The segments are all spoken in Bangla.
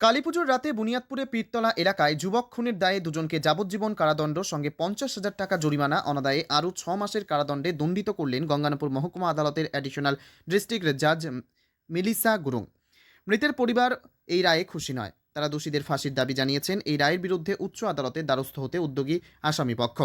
কালীপুজোর রাতে বুনিয়াদপুরে পীরতলা এলাকায় যুবক খুনের দায়ে দুজনকে যাবজ্জীবন কারাদণ্ড, সঙ্গে পঞ্চাশ হাজার টাকা জরিমানা, অনাদায়ে আরও ছ মাসের কারাদণ্ডে দণ্ডিত করলেন গঙ্গানপুর মহকুমা আদালতের অ্যাডিশনাল ডিস্ট্রিক্ট জাজ মিলিসা গুরুং। মৃতের পরিবার এই রায়ে খুশি নয়। তারা দোষীদের ফাঁসির দাবি জানিয়েছেন। এই রায়ের বিরুদ্ধে উচ্চ আদালতের দ্বারস্থ হতে উদ্যোগী আসামি পক্ষ।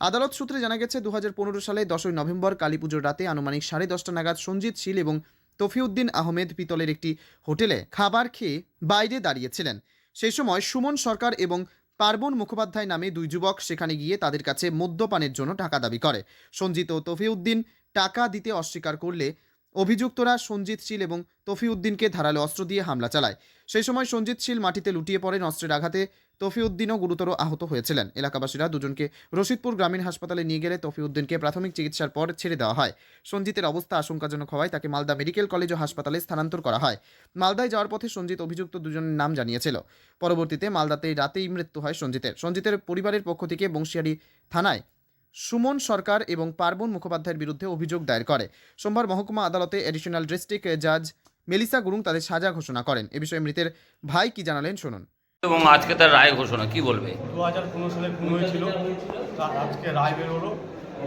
আদালত সূত্রে জানা গেছে দু হাজার পনেরো সালে দশই নভেম্বর কালীপুজোর রাতে আনুমানিক সাড়ে দশটা নাগাদ সঞ্জিত শীল এবং তফিউদ্দিন আহমেদ পিতলের একটি হোটেলে খাবার খেয়ে বাইরে দাঁড়িয়েছিলেন। সেই সময় সুমন সরকার এবং পার্বণ মুখোপাধ্যায় নামে দুই যুবক সেখানে গিয়ে তাদের কাছে মদ্যপানের জন্য টাকা দাবি করে। সঞ্জিত ও তফিউদ্দিন টাকা দিতে অস্বীকার করলে অভিযুক্তরা সঞ্জিত শীল এবং তফিউদ্দিনকে ধারালো অস্ত্র দিয়ে হামলা চালায়। সেই সময় সঞ্জিত শীল মাটিতে লুটিয়ে পড়েন অস্ত্রের আঘাতে। তফিউদ্দিনও গুরুতর আহত হয়েছিলেন। এলাকাবাসীরা দুজনকে রশিদপুর গ্রামীণ হাসপাতালে নিয়ে গেলে তফিউদ্দিনকে প্রাথমিক চিকিৎসার পর ছেড়ে দেওয়া হয়। সঞ্জিতের অবস্থা আশঙ্কাজনক হওয়ায় তাকে মালদা মেডিকেল কলেজ ও হাসপাতালে স্থানান্তর করা হয়। মালদায় যাওয়ার পথে সঞ্জিত অভিযুক্ত দুজনের নাম জানিয়েছিল। পরবর্তীতে মালদাতে রাতেই মৃত্যু হয় সঞ্জিতের। সঞ্জিতের পরিবারের পক্ষ থেকে বংশিয়ারি থানায় সুমন সরকার এবং পার্বণ মুখোপাধ্যায়ের বিরুদ্ধে অভিযোগ দায়ের করে। সোমবার মহকুমা আদালতে এডিশনাল ডিস্ট্রিক্ট জাজ মেলিসা গুরুং তাদের সাজা ঘোষণা করেন। এ বিষয়ে মৃতের ভাই কি জানালেন, শুনুন। এবং আজকে তার রায় ঘোষণা কি বলবে? দু হাজার পনেরো সালে খুন হয়েছিল তার আজকে রায় বের হলো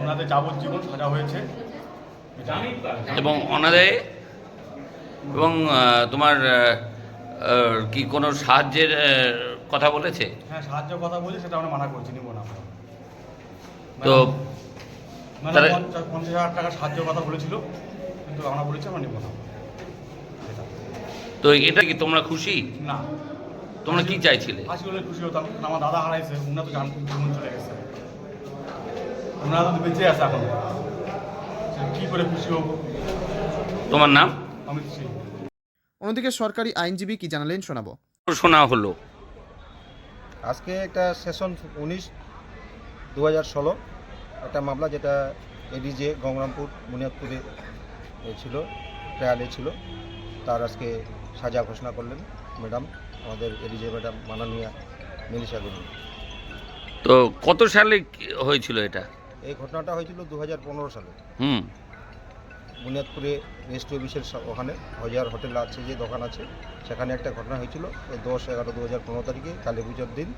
ওনাদের যাবজ্জীবন সাজা হয়েছে। এবং অনাদায়ে এবং তোমার কি কোনো সাহায্যের কথা বলেছে? হ্যাঁ সাহায্যের কথা বলি সেটা আমরা মানা করছি নিব না। তো মানে পঞ্চাশ পঞ্চাশ হাজার টাকা সাহায্যের কথা বলেছিল কিন্তু আমরা বলেছি আমরা নিব না। তো এটা কি তোমরা খুশি? না। তোমরা কি চাইছিলে? হলে খুশি হতাম কারণ আমার দাদা হারাইছে উনা তো জান জীবন চলে গেছে। তো বেঁচে আছে এখন কী করে খুশি হব? তোমার নাম? অমিত সিং। অন্যদিকে সরকারি আইনজীবী কি জানালেন শোনাবো। শোনা হলো। আজকে একটা সেশন উনিশ দু হাজার ষোলো একটা মামলা যেটা এডিজে গঙ্গরামপুর বুনিয়াদপুরে এ ছিল ট্রায়ালে ছিল। তার আজকে সাজা ঘোষণা করলেন ম্যাডাম। আমাদের এডিজে ম্যাডাম মাননীয়া মিনিশা গুরু তো কত সালে হয়েছিল এটা? এই ঘটনাটা হয়েছিল দু হাজার পনেরো সালে। হুম। বুনিয়াদপুরে রেজিস্ট্রি অফিসের ওখানে হজার হোটেল আছে যে দোকান আছে সেখানে একটা ঘটনা হয়েছিল। এই দশ এগারো দু হাজার পনেরো তারিখে কালী পুজোর দিন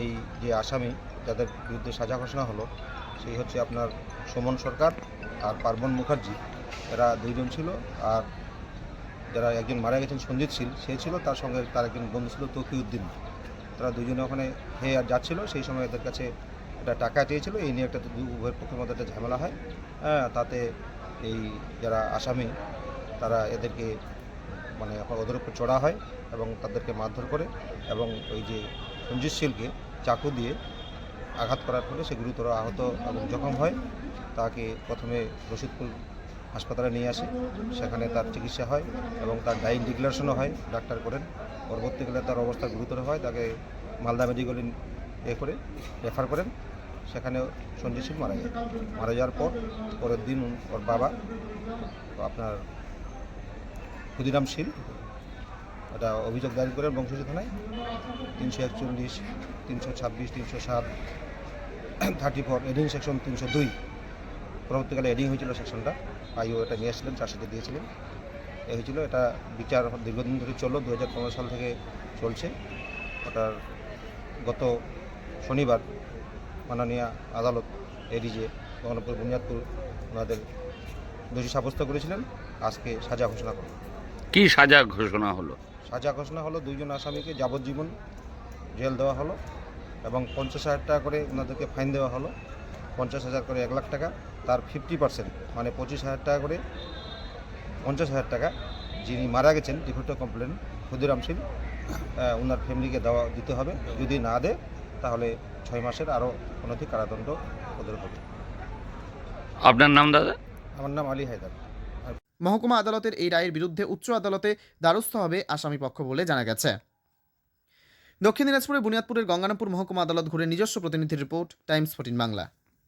এই যে আসামি যাদের বিরুদ্ধে সাজা ঘোষণা হলো সেই হচ্ছে আপনার সুমন সরকার আর পার্বণ মুখার্জি। এরা দুইজন ছিল আর যারা একজন মারা গেছেন সঞ্জিত শীল, সে ছিল তার সঙ্গে তার একজন বন্ধু ছিল তকিউদ্দিন তারা দুজনে ওখানে খেয়ে আর যাচ্ছিল, সেই সময় এদের কাছে একটা টাকা চেয়েছিল। এই নিয়ে একটা উভয়ের পক্ষের মধ্যে একটা ঝামেলা হয়। হ্যাঁ তাতে এই যারা আসামি, তারা এদেরকে মানে ওদের উপর চড়া হয় এবং তাদেরকে মারধর করে এবং ওই যে সঞ্জিত শীলকে চাকু দিয়ে আঘাত করার ফলে সে গুরুতর আহত এবং জখম হয়। তাকে প্রথমে রশিদপুর হাসপাতালে নিয়ে আসে। সেখানে তার চিকিৎসা হয় এবং তার ডাইন ডিক্লারেশনও হয়। ডাক্তার করেন। পরবর্তীকালে তার অবস্থা গুরুতর হয়। তাকে মালদা মেডিকেল এ করে রেফার করেন। সেখানে সঞ্জয় সিং মারা যায়। মারা যাওয়ার পর পরের দিন ওর বাবা, আপনার ক্ষুদিরাম শীল, এটা অভিযোগ দায়ের করেন বংশী থানায়। তিনশো একচল্লিশ, তিনশো ছাব্বিশ, তিনশো সাত থার্টি ফোর এডিং সেকশন তিনশো দুই। পরবর্তীকালে এডিং হয়েছিল সেকশনটা আইও এটা নিয়ে এসেছিলেন দিয়েছিলেন। এ হয়েছিল এটা বিচার দীর্ঘদিন ধরে চলল দু হাজার পনেরো সাল থেকে চলছে। ওটার গত শনিবার মাননীয় আদালত এডিজে গঙ্গনপুর বুনিয়াদপুর ওনাদের দোষী সাব্যস্ত করেছিলেন। আজকে সাজা ঘোষণা করল। কি সাজা ঘোষণা হলো? সাজা ঘোষণা হলো দুইজন আসামিকে যাবজ্জীবন জেল দেওয়া হলো এবং পঞ্চাশ হাজার টাকা করে ওনাদেরকে ফাইন দেওয়া হলো। পঞ্চাশ হাজার করে এক লাখ টাকা। তার ফিফটি পার্সেন্ট মানে পঁচিশ হাজার টাকা করে পঞ্চাশ হাজার টাকা যিনি মারা গেছেন ডিফেক্ট কমপ্লেন ক্ষুদিরাম সিং ওনার ফ্যামিলিকে দেওয়া দিতে হবে। যদি না দেয় তাহলে ছয় মাসের আরও অনধিক কারাদণ্ড ওদের হবে। আপনার নাম দাদা? আমার নাম আলী হায়দার। মহকুমা আদালতের এই রায়ের বিরুদ্ধে উচ্চ আদালতে দ্বারস্থ হবে আসামি পক্ষ বলে জানা গেছে। দক্ষিণ দিনাজপুরের বুনিয়াদপুরের গঙ্গারামপুর মহকুমা আদালত ঘুরে নিজস্ব প্রতিনিধি report Times fourteen Bangla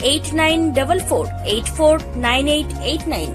8 nine double four eight four nine eight eight nine.